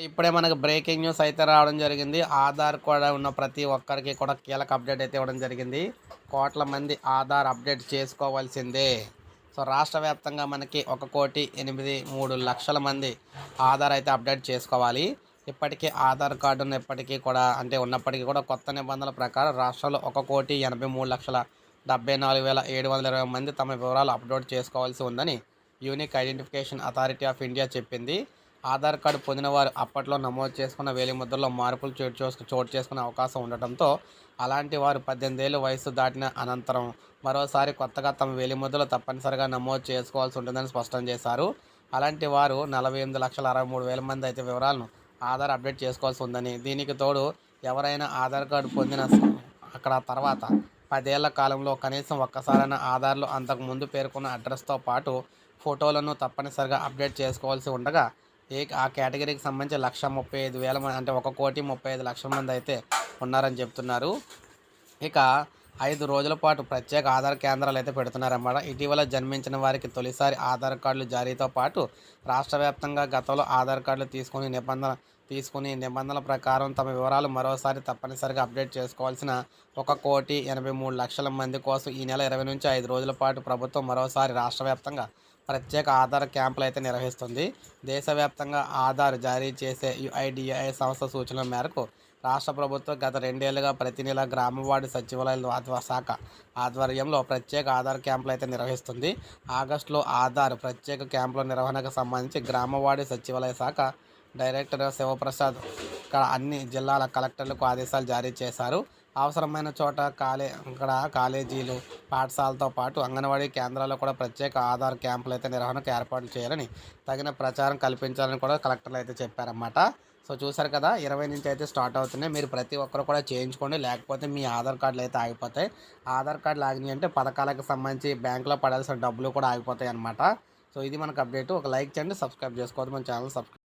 ఇప్పుడే మనకు breaking news అయితే రావడం జరిగింది. ఆధార్ కూడా ఉన్న ప్రతి ఒక్కరికి కూడా కీలక అప్డేట్ అయితే ఇవ్వడం జరిగింది. కోట్ల మంది ఆధార్ అప్డేట్ చేసుకోవాల్సిందే. సో రాష్ట్ర వ్యాప్తంగా మనకి ఒక కోటి ఎనిమిది మూడు లక్షల మంది ఆధార్ అయితే అప్డేట్ చేసుకోవాలి. ఇప్పటికీ ఆధార్ కార్డు ఉన్నప్పటికీ కూడా అంటే ఉన్నప్పటికీ కూడా కొత్త నిబంధనల ప్రకారం రాష్ట్రంలో ఒక కోటి ఎనభై మూడు లక్షల డెబ్బై నాలుగు వేల ఏడు వందల ఇరవై మంది తమ వివరాలు అప్లోడ్ చేసుకోవాల్సి ఉందని unique identification authority of India చెప్పింది. ఆధార్ కార్డు పొందిన వారు అప్పట్లో నమోదు చేసుకున్న వేలిముద్రలో మార్పులు చోటు చేసుకు చోటు చేసుకునే అవకాశం ఉండటంతో అలాంటి వారు పద్దెనిమిది ఏళ్ళు వయసు దాటిన అనంతరం మరోసారి కొత్తగా తమ వేలిముద్రలు తప్పనిసరిగా నమోదు చేసుకోవాల్సి ఉంటుందని స్పష్టం చేశారు. అలాంటి వారు నలభై ఎనిమిది లక్షల అరవై మూడు వేల మంది అయితే వివరాలను ఆధార్ అప్డేట్ చేసుకోవాల్సి ఉందని దీనికి తోడు ఎవరైనా ఆధార్ కార్డు పొందిన అక్కడ తర్వాత పదేళ్ళ కాలంలో కనీసం ఒక్కసారైనా ఆధార్లు అంతకు ముందు పేర్కొన్న అడ్రస్తో పాటు ఫోటోలను తప్పనిసరిగా అప్డేట్ చేసుకోవాల్సి ఉండగా ఏ ఆ కేటగిరీకి సంబంధించి లక్ష ముప్పై ఐదు వేల మంది అంటే ఒక కోటి ముప్పై ఐదు లక్షల మంది అయితే ఉన్నారని చెప్తున్నారు. ఇక ఐదు రోజుల పాటు ప్రత్యేక ఆధార్ కేంద్రాలు అయితే పెడుతున్నారన్నమాట. ఇటీవల జన్మించిన వారికి తొలిసారి ఆధార్ కార్డులు జారీతో పాటు రాష్ట్ర వ్యాప్తంగా గతంలో ఆధార్ కార్డులు తీసుకుని నిబంధన తీసుకుని నిబంధనల ప్రకారం తమ వివరాలు మరోసారి తప్పనిసరిగా అప్డేట్ చేసుకోవాల్సిన ఒక కోటి ఎనభై మూడు లక్షల మంది కోసం ఈ నెల ఇరవై నుంచి ఐదు రోజుల పాటు ప్రభుత్వం మరోసారి రాష్ట్ర వ్యాప్తంగా ప్రత్యేక ఆధార్ క్యాంపులు అయితే నిర్వహిస్తుంది. దేశవ్యాప్తంగా ఆధార్ జారీ చేసే యుఐడిఐ సంస్థ సూచనల మేరకు రాష్ట్ర ప్రభుత్వం గత రెండేళ్ళుగా ప్రతి నెల గ్రామవార్డు సచివాలయాల శాఖ ఆధ్వర్యంలో ప్రత్యేక ఆధార్ క్యాంపులు అయితే నిర్వహిస్తుంది. ఆగస్టులో ఆధార్ ప్రత్యేక క్యాంపుల నిర్వహణకు సంబంధించి గ్రామవార్డు సచివాలయ శాఖ డైరెక్టర్ శివప్రసాద్ ఇక్కడ అన్ని జిల్లాల కలెక్టర్లకు ఆదేశాలు జారీ చేశారు. అవసరమైన చోట కాలే ఇక్కడ కాలేజీలు పాఠశాలతో పాటు అంగన్వాడీ కేంద్రాల్లో కూడా ప్రత్యేక ఆధార్ క్యాంపులు అయితే నిర్వహణకు ఏర్పాటు చేయాలని తగిన ప్రచారం కల్పించాలని కూడా కలెక్టర్లు అయితే చెప్పారన్నమాట. సో చూసారు కదా ఇరవై నుంచి అయితే స్టార్ట్ అవుతున్నాయి. మీరు ప్రతి ఒక్కరు కూడా చేయించుకోండి. లేకపోతే మీ ఆధార్ కార్డులు అయితే ఆగిపోతాయి. ఆధార్ కార్డులు ఆగినాయి అంటే పథకాలకు సంబంధించి బ్యాంకులో పడాల్సిన డబ్బులు కూడా ఆగిపోతాయి అనమాట సో ఇది మనకు అప్డేట్. ఒక లైక్ చేయండి సబ్స్క్రైబ్ చేసుకోవద్దు. మన ఛానల్ సబ్స్క్రైబ్